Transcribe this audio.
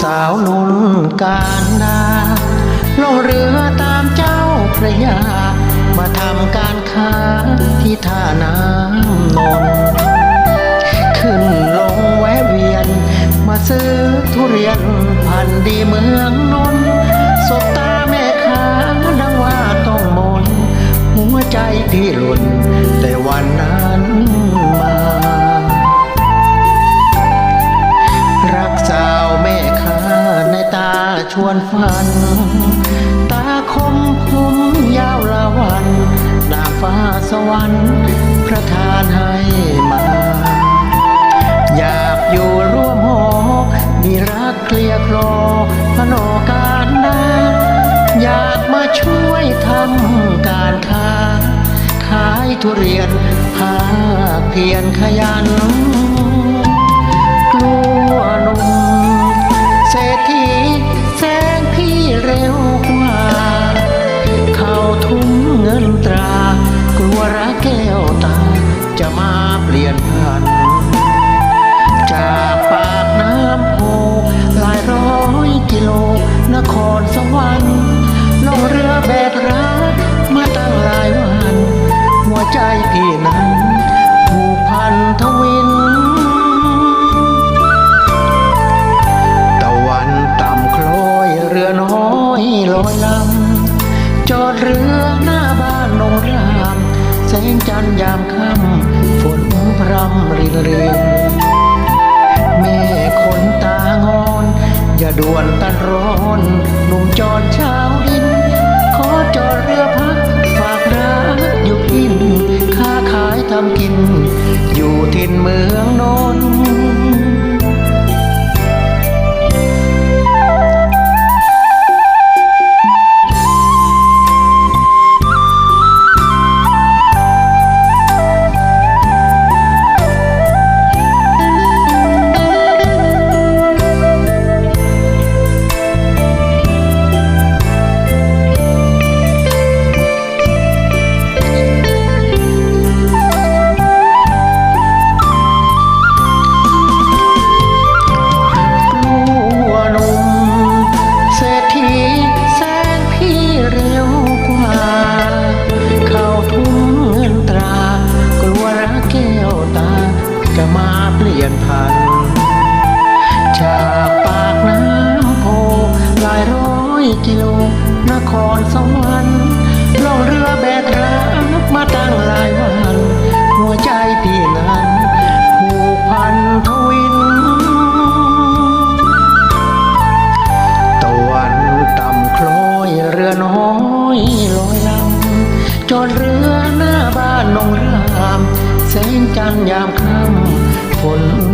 สาวนุ่นการดาลงเรือตามเจ้าพระยา มาทำการค้าที่ท่าน้ำนนท์ขึ้นลงแวะเวียน มาซื้อทุเรียนพันดีเมืองนนท์สบตาแม่ค้าดังว่าต้องมนหัวใจพี่หล่นแต่วัน ชวนฝัน ตาคมผมยาวละวันนาฟ้าสวรรค์พระทานให้มา อยากอยู่ร่วมหอ มีรักเคลียร์คลอพโนการดาอยากมาช่วยทำการค้า ขายทุเรียนภาคเพียรขยัน แบกรัก ยนพัน จากปากน้ำโพหลายร้อยกิโลนครสวรรค์ล่องเรือแบกรักมาตั้งหลายวัน หัวใจพี่นั้นผูกพันทวินตะวันต่ำคล้อยเรือน้อยลอยลำจอดเรือหน้าบ้านนงรามแสงจันทร์ยามค่ำ ฝน